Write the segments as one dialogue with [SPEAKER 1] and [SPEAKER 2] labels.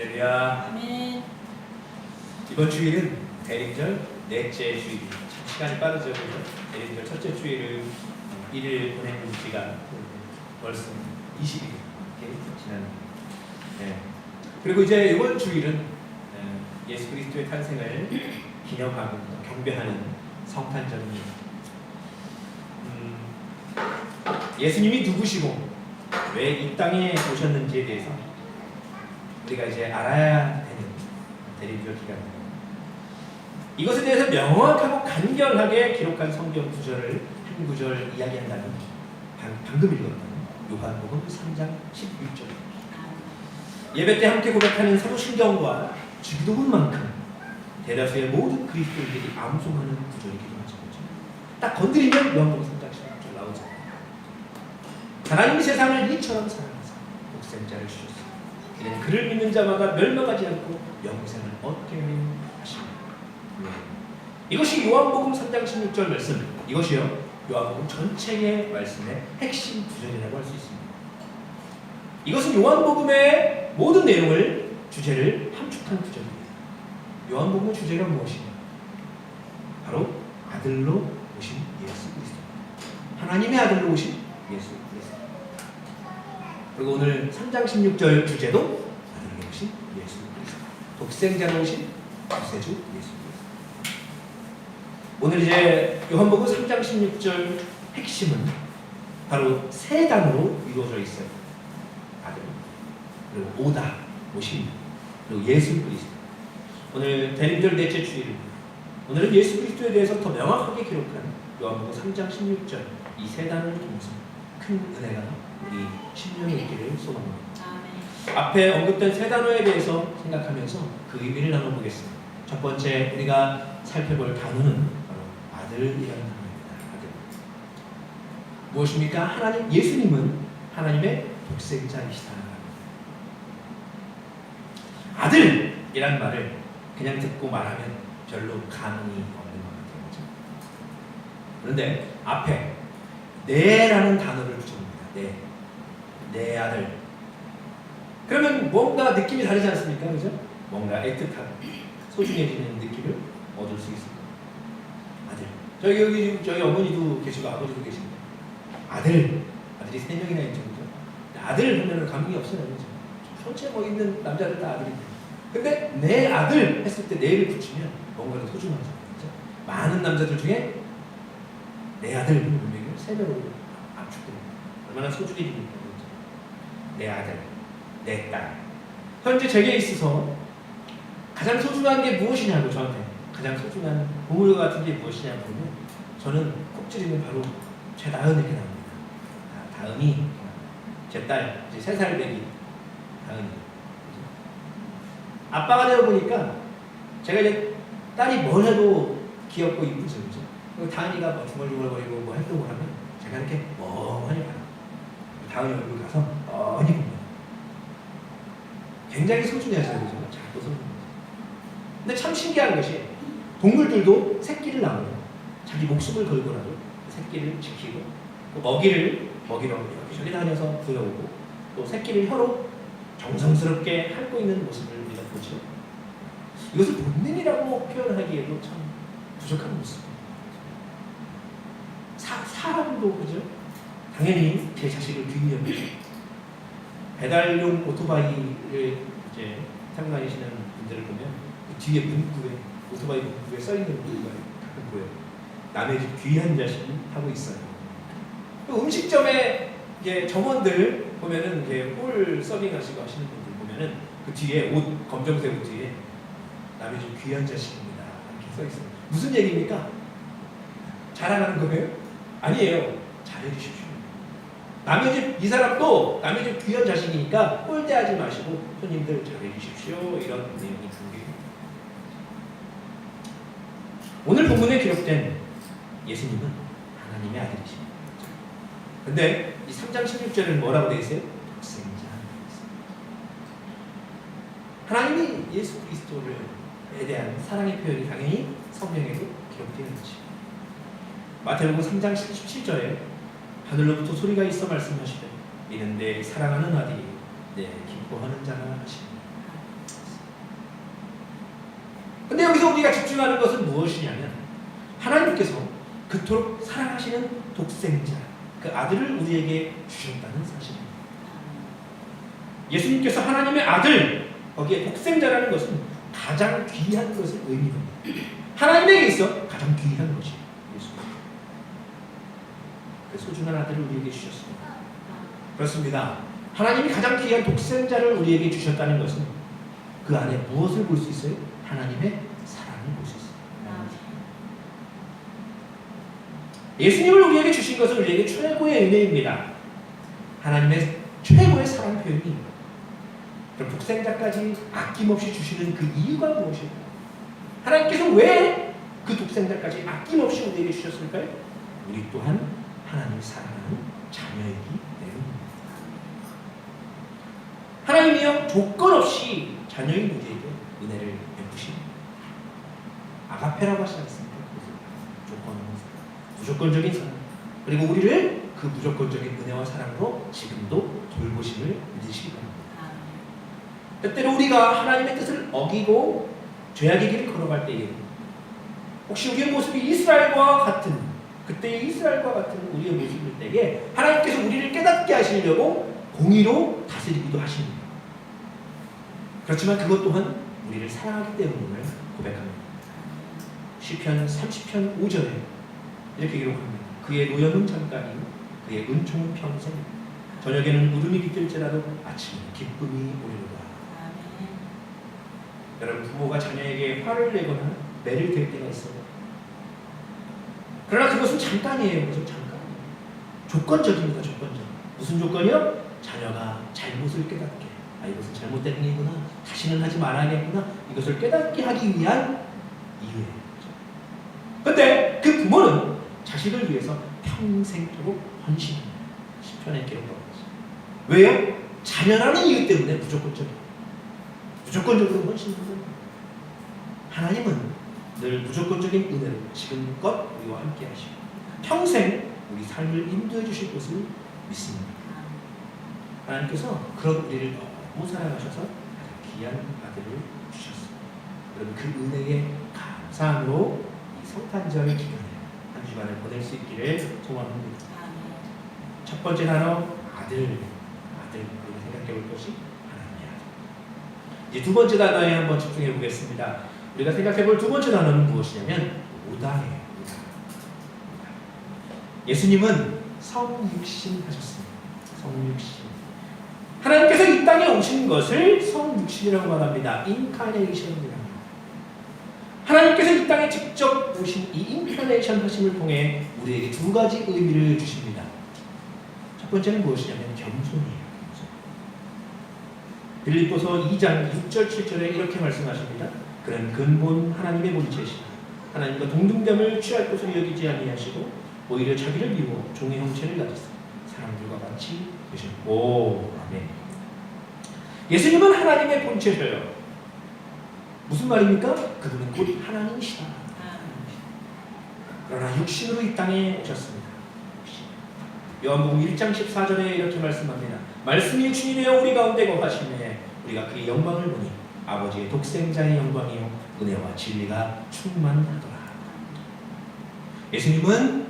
[SPEAKER 1] 할렐루야.
[SPEAKER 2] 아멘.
[SPEAKER 1] 이번 주일은 대림절 넷째 주일. 참 시간이 빠르죠? 대림절 첫째 주일을 일일 보낸 지가 벌써 20일 이렇게 지난. 네. 그리고 이제 이번 주일은 네, 예수 그리스도의 탄생을 기념하고 경배하는 성탄절입니다. 음, 예수님이 누구시고 왜 이 땅에 오셨는지에 대해서 우리가 이제 알아야 되는 대림절 기간입니다. 이것에 대해서 명확하고 간결하게 기록한 성경 구절을 한 구절 이야기한다면 방, 방금 읽었던 요한복음 3장 11절 예배 때 함께 고백하는 사도신경과 주기도문만큼 대다수의 모든 그리스도인들이 암송하는 구절이기도 하죠. 딱 건드리면 요한복음 3장 11절 나오죠. 하나님이 세상을 이처럼 사랑하사 독생자를 주셨습니다. 이는 그를 믿는 자마다 멸망하지 않고 영생을 얻게 하십니다. 이것이 요한복음 3장 16절 말씀. 이것이요. 요한복음 전체의 말씀의 핵심 구절이라고 할 수 있습니다. 이것은 요한복음의 모든 내용을 주제를 함축한 구절입니다. 요한복음의 주제가 무엇이냐? 바로 아들로 오신 예수 그리스도. 하나님의 아들로 오신 예수 그리고 오늘 3장 16절 주제도 아들로 오신 예수 그리스도. 독생자로 오신 구세주 예수 그리스도. 오늘 이제 요한복음 3장 16절 핵심은 바로 세 단어로 이루어져 있어요. 아들, 그리고 오다, 오심, 그리고 예수 그리스도. 오늘 대림절 넷째 주일입니다. 오늘은 예수 그리스도에 대해서 더 명확하게 기록한 요한복음 3장 16절 이 세 단어를 통해서 큰 은혜가 우리 심령에 있기를 소망합니다. 앞에 언급된 세 단어에 대해서 생각하면서 그 의미를 나눠보겠습니다. 첫 번째 우리가 살펴볼 단어는 바로 아들이라는 단어입니다. 아들. 무엇입니까? 하나님 예수님은 하나님의 독생자이시다. 아들이란 말을 그냥 듣고 말하면 별로 감흥이 없는 것 같아요. 그렇죠? 그런데 앞에 내라는 단어를 붙여봅니다. 내, 내 아들. 그러면 뭔가 느낌이 다르지 않습니까? 그죠? 뭔가 애틋하고 소중해지는 느낌을 얻을 수 있습니다. 아들. 저희 여기 저희 어머니도 계시고 아버지도 계십니다. 아들. 아들이 세 명이나 있죠. 그죠? 아들 하면 감흥이 없어요. 그죠? 전체 뭐 있는 남자들 다 아들인데. 근데 내 아들 했을 때 내를 붙이면 뭔가가 소중하죠. 그죠? 많은 남자들 중에 내 아들 분명히 세 명으로 압축됩니다. 얼마나 소중해집니까? 내 아들. 내 딸. 현재 제게 있어서 가장 소중한 게 무엇이냐고 저한테 가장 소중한 보물 같은 게 무엇이냐 보면 저는 꼭 찌르면 바로 제 나은이렇게 나옵니다. 아, 다은이 제 딸 이제 세살 배기 다은이 아빠가 되어 보니까 제가 이제 딸이 뭘 해도 귀엽고 이쁘죠 그죠? 다은이가 뭐 중얼중얼거리고 뭐 활동을 하면 제가 이렇게 멍하니 봐요. 다은이 얼굴 가서. 굉장히 소중해하죠, 그죠? 자꾸 소중해. 근데 참 신기한 것이 동물들도 새끼를 낳으면 자기 목숨을 걸고라도 그 새끼를 지키고 또 먹이를 먹이러 여기저기 다녀서 구해오고 또 새끼를 혀로 정성스럽게 핥고 있는 모습을 우리가 보죠. 이것을 본능이라고 표현하기에도 참 부족한 모습입니다. 사, 사람도 그죠? 당연히 제 자식을 귀여합니다. 배달용 오토바이를 이제 타고 다니시는 분들을 보면 그 뒤에 문구에 오토바이 문구에 써 있는 문구가 보여요. 남의 집 귀한 자식이 타고 있어요. 또 음식점에 이제 점원들 보면은 이제 홀 서빙하시고 하시는 분들 보면은 그 뒤에 옷 검정색 옷 뒤에 남의 집 귀한 자식입니다 이렇게 써 있어요. 무슨 얘기입니까? 자랑하는 거예요? 아니에요. 잘해주십시오. 남의 집 이 사람도 남의 집 귀한 자식이니까 꼴대하지 마시고 손님들 잘해주십시오 이런 내용이 담겨있습니다. 오늘 본문에 기록된 예수님은 하나님의 아들이십니다. 근데 이 3장 16절은 뭐라고 되어 있어요? 독생자. 하나님이 예수 그리스도를에 대한 사랑의 표현이 당연히 성경에도 기록되어 있죠. 마태복음 3장 17절에 하늘로부터 소리가 있어 말씀하시되 이는 내 사랑하는 아들이 내 기뻐하는 자라 하시니 근데 여기서 우리가 집중하는 것은 무엇이냐면 하나님께서 그토록 사랑하시는 독생자, 그 아들을 우리에게 주셨다는 사실입니다. 예수님께서 하나님의 아들, 거기에 독생자라는 것은 가장 귀한 것을 의미합니다. 하나님에게 있어 가장 귀한 것이 소중한 아들을 우리에게 주셨습니다. 그렇습니다. 하나님이 가장 귀한 독생자를 우리에게 주셨다는 것은 그 안에 무엇을 볼 수 있어요? 하나님의 사랑을 볼 수 있어요. 예수님을 우리에게 주신 것은 우리에게 최고의 은혜입니다. 하나님의 최고의 사랑 표현이 그럼 독생자까지 아낌없이 주시는 그 이유가 무엇일까요? 하나님께서 왜 그 독생자까지 아낌없이 우리에게 주셨을까요? 우리 또한 하나님을 사랑하는 자녀이기 때문입니다. 하나님이요 조건 없이 자녀인 우리에게 은혜를 베푸십니다. 아가페라고 하지 않습니까? 조건 무조건적인 사랑. 그리고 우리를 그 무조건적인 은혜와 사랑으로 지금도 돌보심을 믿으시기 바랍니다. 때때로 우리가 하나님의 뜻을 어기고 죄악의 길을 걸어갈 때에 혹시 우리의 모습이 이스라엘과 같은 그때의 이스라엘과 같은 우리의 모습일 때에 하나님께서 우리를 깨닫게 하시려고 공의로 다스리기도 하십니다. 그렇지만 그것 또한 우리를 사랑하기 때문임을 고백합니다. 시편 30편 5절에 이렇게 기록합니다. 그의 노염은 잠깐이 그의 은총은 평생 저녁에는 울음이 깃들지라도 아침에 기쁨이 오리로다. 여러분 부모가 자녀에게 화를 내거나 매를 댈 때가 있어요. 그러나 그것은 잠깐이에요. 그것은 잠깐. 조건적입니다. 조건적. 무슨 조건이요? 자녀가 잘못을 깨닫게. 아 이것은 잘못된 일이구나. 다시는 하지 말아야겠구나. 이것을 깨닫게 하기 위한 이유예요. 근데 그 부모는 자식을 위해서 평생토록 헌신합니다. 10편에 기록하고 있어요. 왜요? 자녀라는 이유 때문에 무조건적이에요. 무조건적으로 헌신하는 거예요. 하나님은 늘 무조건적인 은혜로 지금껏 우리와 함께 하시고 평생 우리 삶을 인도해 주실 것을 믿습니다. 하나님께서 그런 우리를 너무 사랑하셔서 귀한 아들을 주셨습니다. 여러분 그 은혜에 감사함으로 이 성탄절 기간에 한 주간을 보낼 수 있기를 소망합니다. 첫 번째 단어 아들, 아들 우리 생각해 볼 것이 하나님의 아들. 이제 두 번째 단어에 한번 집중해 보겠습니다. 우리가 생각해 볼 두 번째 단어는 무엇이냐면. 오다. 예수님은 성육신 하셨습니다. 성육신. 하나님께서 이 땅에 오신 것을 성육신이라고 말합니다. 인카네이션이라고. 하나님께서 이 땅에 직접 오신 이 인카네이션 하심을 통해 우리에게 두 가지 의미를 주십니다. 첫 번째는 무엇이냐면 겸손이에요. 빌립보서 2장 6절 7절에 이렇게 말씀하십니다. 그는 근본 하나님의 본체시다. 하나님과 동등됨을 취할 것으로 여기지 아니하시고 오히려 자기를 비워 종의 형체를 가졌어 사람들과 같이 되셨고 아멘. 예수님은 하나님의 본체셔요. 무슨 말입니까? 그분은 곧 하나님이시다. 그러나 육신으로 이 땅에 오셨습니다. 요한복음 1장 14절에 이렇게 말씀합니다. 말씀이 주인이여 우리 가운데 거하시네 우리가 그의 영광을 보니 아버지의 독생자의 영광이요 은혜와 진리가 충만하더라. 예수님은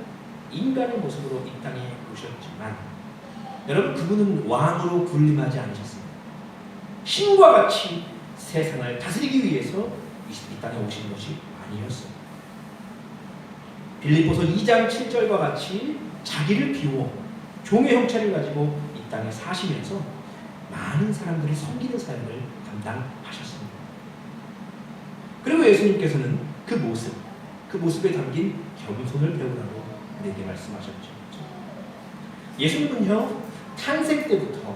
[SPEAKER 1] 인간의 모습으로 이 땅에 오셨지만 여러분 그분은 왕으로 군림하지 않으셨습니다. 신과 같이 세상을 다스리기 위해서 이 땅에 오신 것이 아니었습니다. 빌립보서 2장 7절과 같이 자기를 비워 종의 형체를 가지고 이 땅에 사시면서 많은 사람들이 섬기는 사역을 담당하셨습니다. 그리고 예수님께서는 그 모습, 그 모습에 담긴 겸손을 배우라고 우리에게 말씀하셨죠. 예수님은요 탄생 때부터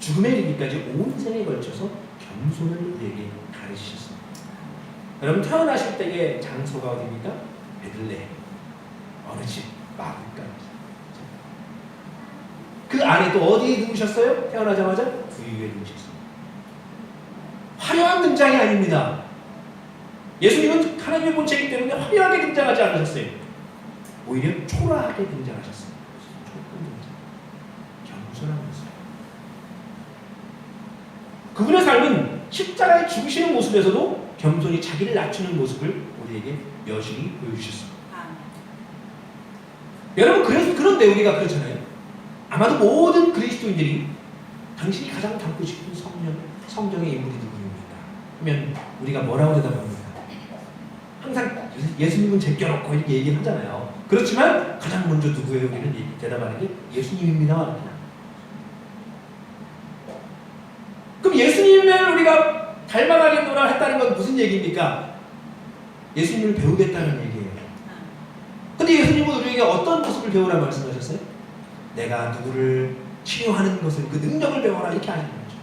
[SPEAKER 1] 죽음에 이르기까지 온 생에 걸쳐서 겸손을 우리에게 가르치셨습니다. 여러분 태어나실 때의 장소가 어디입니까? 베들레 어느 집 마을까지. 그 안에 또 어디에 누우셨어요? 태어나자마자 구유에 누우셨습니다. 화려한 등장이 아닙니다. 예수님은 하나님의 본체이기 때문에 화려하게 등장하지 않으셨어요. 오히려 초라하게 등장하셨습니다. 겸손한 모습. 그분의 삶은 십자가에 죽으시는 모습에서도 겸손히 자기를 낮추는 모습을 우리에게 여실히 보여주셨습니다. 여러분 그래서 그런데 우리가 그렇잖아요. 아마도 모든 그리스도인들이 당신이 가장 닮고 싶은 성령, 성경의 인물이 누구 하면 우리가 뭐라고 대답합니까? 항상 예수님은 제껴놓고 이렇게 얘기를 하잖아요. 그렇지만 가장 먼저 누구예요? 우리는 대답하는 게 예수님입니다. 그럼 예수님을 우리가 닮아가겠노라 했다는 건 무슨 얘기입니까? 예수님을 배우겠다는 얘기예요. 근데 예수님은 우리에게 어떤 모습을 배우라 말씀하셨어요? 내가 누구를 치료하는 것을 그 능력을 배워라 이렇게 거죠.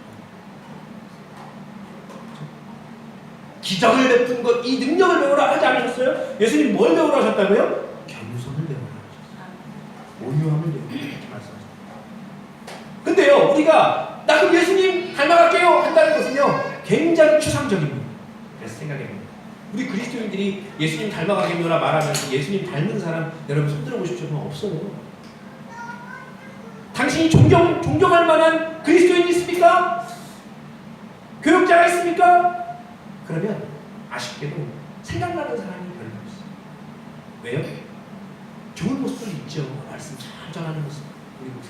[SPEAKER 1] 기적을 베푼 것, 이 능력을 배우라 하지 않으셨어요? 예수님 뭘 배우라 하셨다고요? 겸손을 배우라 하셨어요. 온유함을 배우라 말씀하셨어요. 근데요, 우리가 나 그럼 예수님 닮아갈게요 한다는 것은요, 굉장히 추상적입니다. 그래서 생각해봅니다. 우리 그리스도인들이 예수님 닮아가겠노라 말하면서 예수님 닮은 사람 여러분 손들어 보십시오. 없어요. 당신이 존경, 존경할 만한 그리스도인이 있습니까? 교육자가 있습니까? 그러면 아쉽게도 생각나는 사람이 별로 없어요. 왜요? 좋은 모습도 있죠. 말씀 잘 전하는 모습. 우리 모습.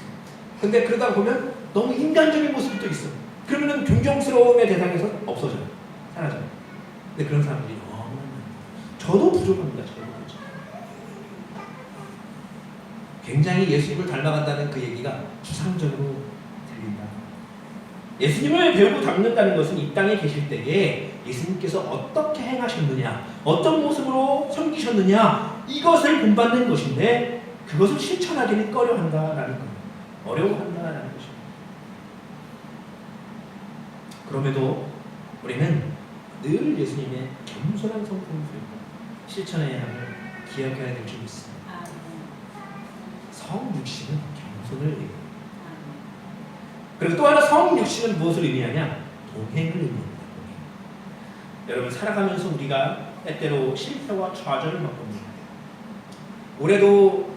[SPEAKER 1] 근데 그러다 보면 너무 인간적인 모습도 있어. 그러면은 존경스러움의 대상에서 없어져요. 사라져요. 근데 그런 사람들이 너무. 저도 부족합니다. 저도 그렇죠. 굉장히 예수님을 닮아간다는 그 얘기가 추상적으로. 예수님을 배우고 닮는다는 것은 이 땅에 계실 때에 예수님께서 어떻게 행하셨느냐, 어떤 모습으로 섬기셨느냐 이것을 본받는 것인데 그것을 실천하기는 꺼려 한다라는 거예요. 어려워한다라는 것입니다. 그럼에도 우리는 늘 예수님의 겸손한 성품을 실천해야 함을 기억해야 될줄 믿습니다.
[SPEAKER 2] 아멘.
[SPEAKER 1] 성육신은 겸손을 의미합니다. 그리고 또 하나 성육신은 무엇을 의미하냐? 동행을 의미합니다. 여러분 살아가면서 우리가 때때로 실패와 좌절을 맛봅니다. 올해도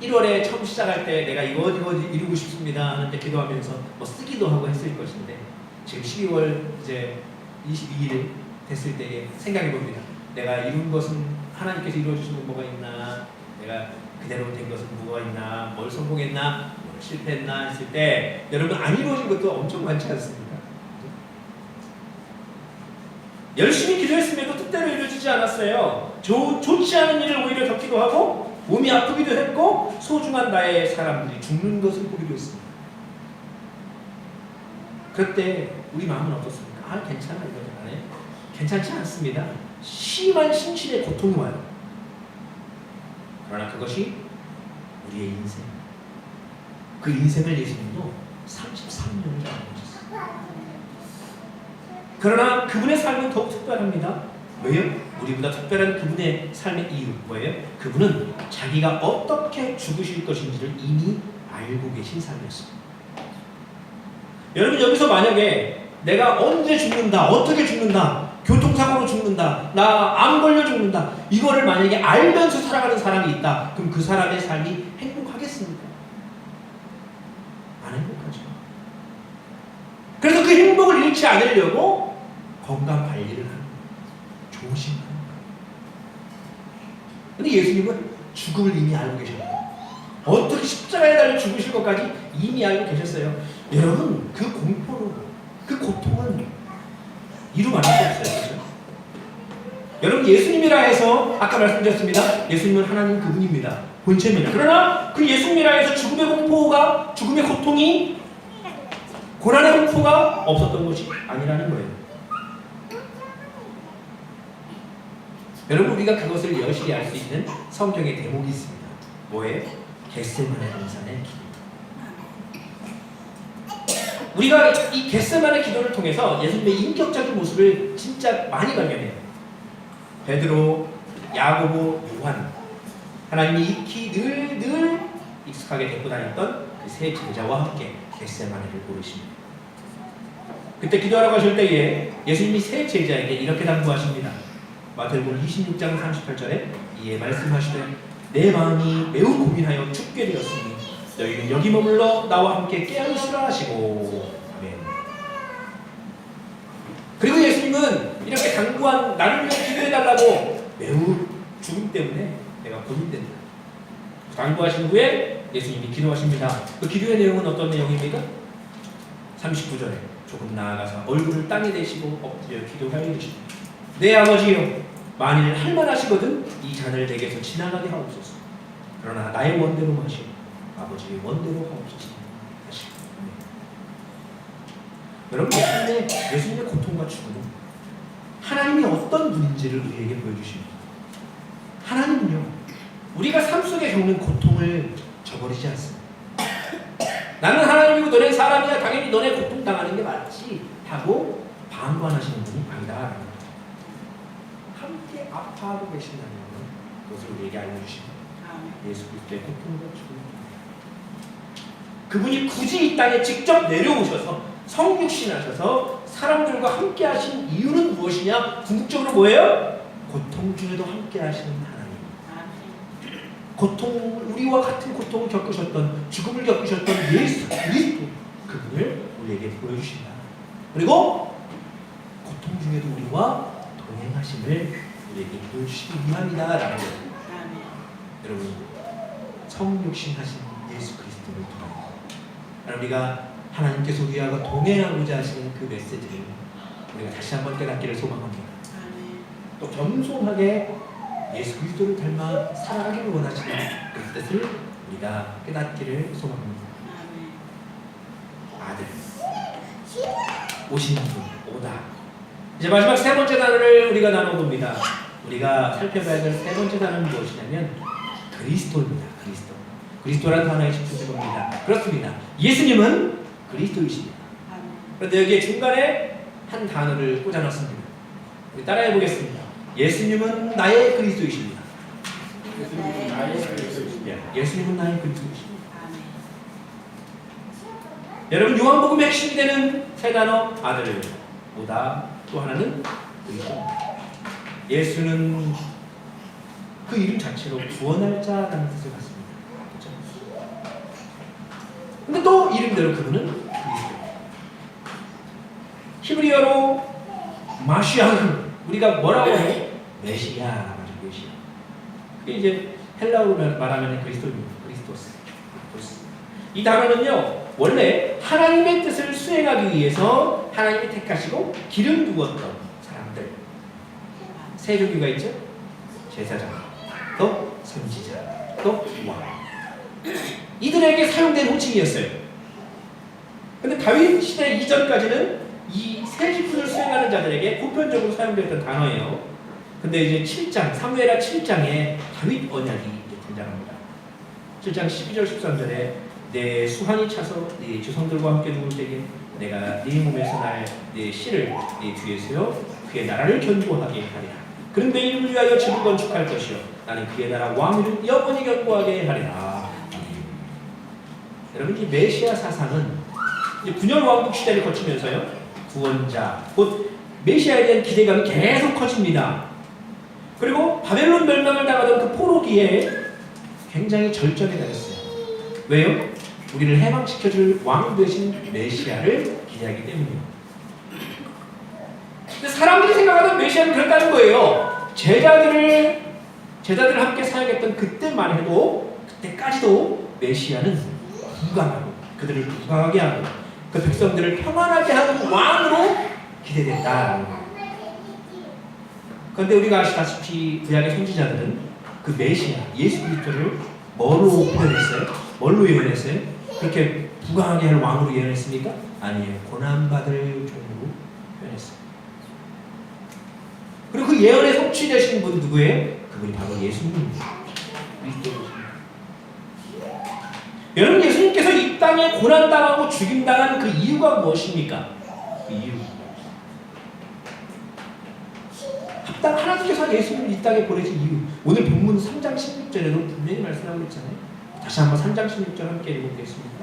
[SPEAKER 1] 1월에 처음 시작할 때 내가 이거 이거 이루고 싶습니다 하는데 기도하면서 뭐 쓰기도 하고 했을 것인데 지금 12월 이제 22일 됐을 때에 생각해 봅니다. 내가 이룬 것은 하나님께서 이루어 주신 건 뭐가 있나? 내가 그대로 된 것은 뭐가 있나? 뭘 성공했나? 뭘 실패했나 했을 때 여러분 안 이루어진 것도 엄청 많지 않습니까? 열심히 기도했음에도 뜻대로 이루어지지 않았어요. 좋, 좋지 않은 일을 오히려 겪기도 하고 몸이 아프기도 했고 소중한 나의 사람들이 죽는 것을 보기도 했습니다. 그때 우리 마음은 어떻습니까? 아 괜찮아 이거 안 해. 괜찮지 않습니다. 심한 신신의 고통이 와요. 그러나 그것이 우리의 인생. 그 인생을 예수님도 33년을 살아오셨어요. 그러나 그분의 삶은 더욱 특별합니다. 왜요? 우리보다 특별한 그분의 삶의 이유 뭐예요? 그분은 자기가 어떻게 죽으실 것인지를 이미 알고 계신 삶이었습니다. 여러분 여기서 만약에 내가 언제 죽는다, 어떻게 죽는다, 교통사고로 죽는다, 나 암 걸려 죽는다 이거를 만약에 알면서 살아가는 사람이 있다, 그럼 그 사람의 삶이 행복하겠습니까? 안 행복하죠. 그래서 그 행복을 잃지 않으려고 건강 관리를 하는. 조심하는 거예요. 근데 예수님은 죽음을 이미 알고 계셨어요. 어떻게 십자가에 달려 죽으실 것까지 이미 알고 계셨어요. 여러분 그 공포는 그 고통은 이루 말할 수 없어요. 그렇죠? 여러분 예수님이라 해서 아까 말씀드렸습니다. 예수님은 하나님 그분입니다. 본체입니다. 그러나 그 예수님이라 해서 죽음의 공포가 죽음의 고통이 고난의 공포가 없었던 것이 아니라는 거예요. 여러분 우리가 그것을 여실히 알 수 있는 성경의 대목이 있습니다. 뭐예요? 겟세마네 동산의 기도. 우리가 이 겟세마네 기도를 통해서 예수님의 인격적인 모습을 진짜 많이 발견해요. 베드로, 야고보, 요한 하나님이 익히 늘 늘 익숙하게 데리고 다녔던 그 세 제자와 함께 겟세마네를 고르십니다. 그때 기도하러 가실 때에 예수님이 세 제자에게 이렇게 당부하십니다. 마태복음 26장 38절에 이에 말씀하시되 내 마음이 매우 고민하여 죽게 되었으니 너희는 여기 머물러 나와 함께 깨어있으라 하시고 아멘. 그리고 예수님은 이렇게 장구한 나를 위해 기도해달라고 매우 죽음 때문에 내가 고민된다. 장구하신 후에 예수님이 기도하십니다. 그 기도의 내용은 어떤 내용입니까? 39절에 조금 나아가서 얼굴을 땅에 대시고 엎드려 기도하여 이르시되 내 아버지여 만일 할만하시거든 이 잔을 내게서 지나가게 하옵소서. 그러나 나의 원대로 마시고 아버지의 원대로 하옵소서. 하시고 여러분 예수님의, 예수님의 고통과 죽음은 하나님이 어떤 분인지를 우리에게 보여주십니다. 하나님은요 우리가 삶 속에 겪는 고통을 저버리지 않습니다 나는 하나님이고 너네 사람이야 당연히 너네 고통 당하는 게 맞지 하고 방관하시는 분이 아니다. 함께 아파하고 계신다는 그것을 우리에게 알려주십니다. 예수 그리스도의 고통과 죽음. 그분이 굳이 이 땅에 직접 내려오셔서 성육신하셔서 사람들과 함께 하신 이유는 무엇이냐? 궁극적으로 뭐예요? 고통 중에도 함께 하시는. 고통 우리와 같은 고통을 겪으셨던 죽음을 겪으셨던 예수 그리스도 그분을 우리에게 보여주신다. 그리고 고통 중에도 우리와 동행하심을 우리에게 보여주시기 위함이다라는 거예요. 여러분 성육신하신 예수 그리스도를 통하여 여러분, 우리가 하나님께서 우리와 동행하고자 하시는 그 메시지를 우리가 다시 한번 깨닫기를 소망합니다. 또 겸손하게 예수 그리스도를 닮아 살아가기를 원하시는 그 뜻을 우리가 깨닫기를 소망합니다. 아들 오신 분 오다. 이제 마지막 세 번째 단어를 우리가 나눠봅니다. 우리가 살펴봐야 될 세 번째 단어는 무엇이냐면 그리스도입니다. 그리스도. 그리스도라는 단어에 집중해 봅니다. 그렇습니다. 예수님은 그리스도이십니다. 그런데 여기에 중간에 한 단어를 꽂아놨습니다. 우리 따라해 보겠습니다. 예수님은 나의 그리스도이십니다. 예, 예수님은 나의 그리스도이십니다. 여러분 요한복음의 핵심이 되는 세 단어 아들 보다 또 하나는 그리스도. 예수는 그 이름 자체로 구원할 자라는 뜻을 갖습니다. 그렇죠? 근데 또 이름대로 그분은 그리스도. 히브리어로 마시아흐 우리가 뭐라고 해? 메시아 맞아 메시아. 그게 이제 헬라어로 말하면 그리스도입니다. 그리스도스. 그리스도스. 이 단어는요 원래 하나님의 뜻을 수행하기 위해서 하나님이 택하시고 기름 부었던 사람들 세 종류가 있죠. 제사장, 또 선지자, 또 왕. 이들에게 사용된 호칭이었어요. 근데 다윗 시대 이전까지는 이 세 직분을 수행하는 자들에게 보편적으로 사용되었던 단어예요. 근데 이제 7장, 사무엘하 7장에 다윗 언약이 등장합니다. 7장 12절 13절에 내 수환이 차서 네 조상들과 함께 누울 때에 내가 네 몸에서 날내 씨를 네 뒤에 세워 그의 나라를 견고하게 하리라. 내 이름을 위하여 집을 건축할 것이요 나는 그의 나라 왕위를 영원히 견고하게 하리라. 여러분 이 메시아 사상은 이제 분열 왕국 시대를 거치면서요 구원자 곧 메시아에 대한 기대감이 계속 커집니다. 그리고 바벨론 멸망을 당하던 그 포로기에 굉장히 절정에 달했어요. 왜요? 우리를 해방시켜줄 왕 되신 메시아를 기대하기 때문이에요. 근데 사람들이 생각하던 메시아는 그랬다는 거예요. 제자들을 제자들을 함께 사역했던 그때만 해도 그때까지도 메시아는 부강하고 그들을 부강하게 하고 그 백성들을 평안하게 하는 왕으로 거예요. 그런데 우리가 아시다시피 구약의 선지자들은 그 메시아 예수 그리스도를 뭐로 표현했어요? 뭘로 예언했어요? 그렇게 부강하게 할 왕으로 예언했습니까? 아니에요. 고난받을 종으로 표현했어요. 그리고 그 예언에 성취되신 분 누구예요? 그분이 바로 예수님입니다. 여러분 예수님께서 이 땅에 고난당하고 죽임당한 그 이유가 무엇입니까? 그 이유. 합당 하나님께서 예수님을 이 땅에 보내신 이유. 오늘 본문 3장 16절에도 분명히 말씀하고 있잖아요. 다시 한번 3장 16절 함께 읽어보겠습니다.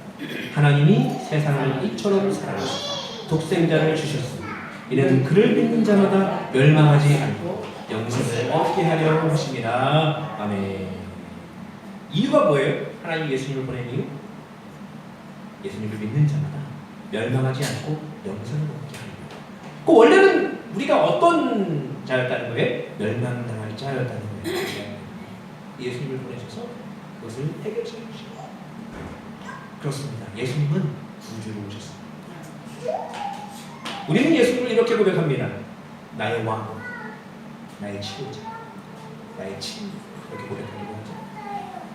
[SPEAKER 1] 하나님이 세상을 이처럼 사랑하사 독생자를 주셨으니 이는 그를 믿는 자마다 멸망하지 않고 영생을 얻게 하려 하십니다. 아멘. 이유가 뭐예요? 하나님 예수님을 보낸 이유? 예수님을 믿는 자마다 멸망하지 않고 영생을 얻게 하려. 그 원래는 우리가 어떤 자였다는 거예요? 멸망당할 자였다는 거예요. 예수님을 보내셔서 그것을 해결해 주시고 그렇습니다. 예수님은 구주로 오셨습니다. 우리는 예수님을 이렇게 고백합니다. 나의 왕, 나의 치료자, 나의 친구 이렇게 하죠.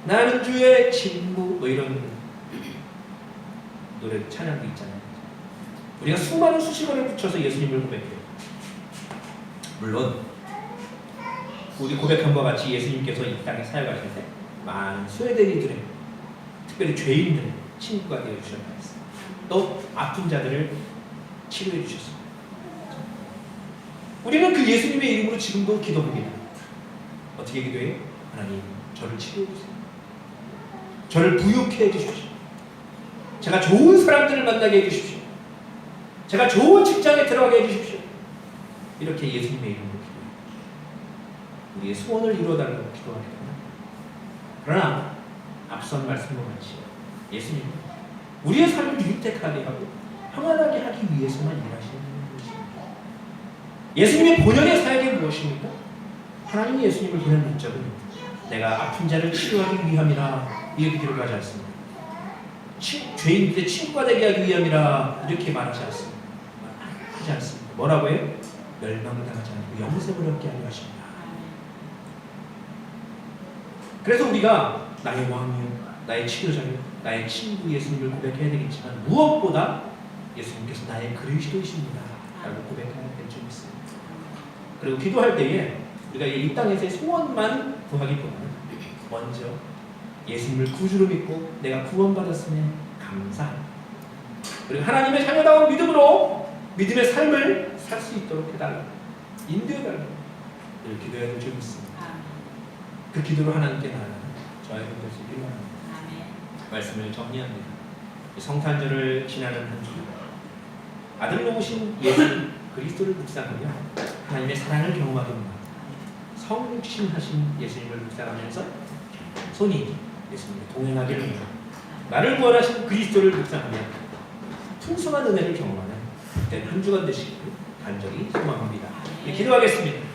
[SPEAKER 1] 나는 주의 친구 뭐 이런 노래 찬양도 있잖아요. 우리가 수많은 수식어를 붙여서 예수님을 고백해요. 물론 우리 고백한 바와 같이 예수님께서 이 땅에 사역하실 때 많은 스웨덴이들의 특별히 죄인들의 친구가 되어 주셨다 했어요. 또 아픈 자들을 치료해 주셨습니다. 우리는 그 예수님의 이름으로 지금도 기도합니다. 어떻게 기도해요? 하나님, 저를 치료해 주세요. 저를 부유케 해 주십시오. 제가 좋은 사람들을 만나게 해 주십시오. 제가 좋은 직장에 들어가게 해 주십시오. 이렇게 예수님의 이름으로 기도해요. 우리의 소원을 이루어달라고 때문에. 그러나 앞선 말씀과 같이 예수님은 우리의 삶을 유택하게 하고 평안하게 하기 위해서만 일하시는 것입니다. 예수님의 본연의 사역이 무엇입니까? 하나님이 예수님을 보낸 목적은 내가 아픈 자를 치료하기 위함이라 이렇게 기록하지 않습니다. 치, 죄인들의 친구가 되게 하기 위함이라 이렇게 말하지 않습니다. 하지 않습니다. 뭐라고 해요? 멸망당하지 않고 영생을 얻게 하려 하십니다. 그래서 우리가 나의 왕이요, 나의 치료자요, 나의 친구 예수님을 고백해야 되겠지만 무엇보다 예수님께서 나의 그리스도이십니다. 라고 고백해야 될 점이 있습니다. 그리고 기도할 때에 우리가 이 땅에서의 소원만 구하기보다는 먼저 예수님을 구주로 믿고 내가 구원받았음에 감사합니다. 그리고 하나님의 자녀다운 믿음으로 믿음의 삶을 살 수 있도록 해달라. 인도해달라. 이렇게 기도해야 될 점이 있습니다. 그 기도로 하나님께 나아가는 저의 것이 필요합니다. 말씀을 정리합니다. 이 성탄절을 지나는 한 주, 아들로 오신 예수 그리스도를 묵상하며 하나님의 사랑을 경험하게 됩니다. 성육신하신 예수님을 묵상하면서 손이 예수님을 동행하기를 원합니다. 나를 구원하신 그리스도를 묵상하며 풍성한 은혜를 경험하는 그때 한 주간 되시기를 간절히 소망합니다. 네, 기도하겠습니다.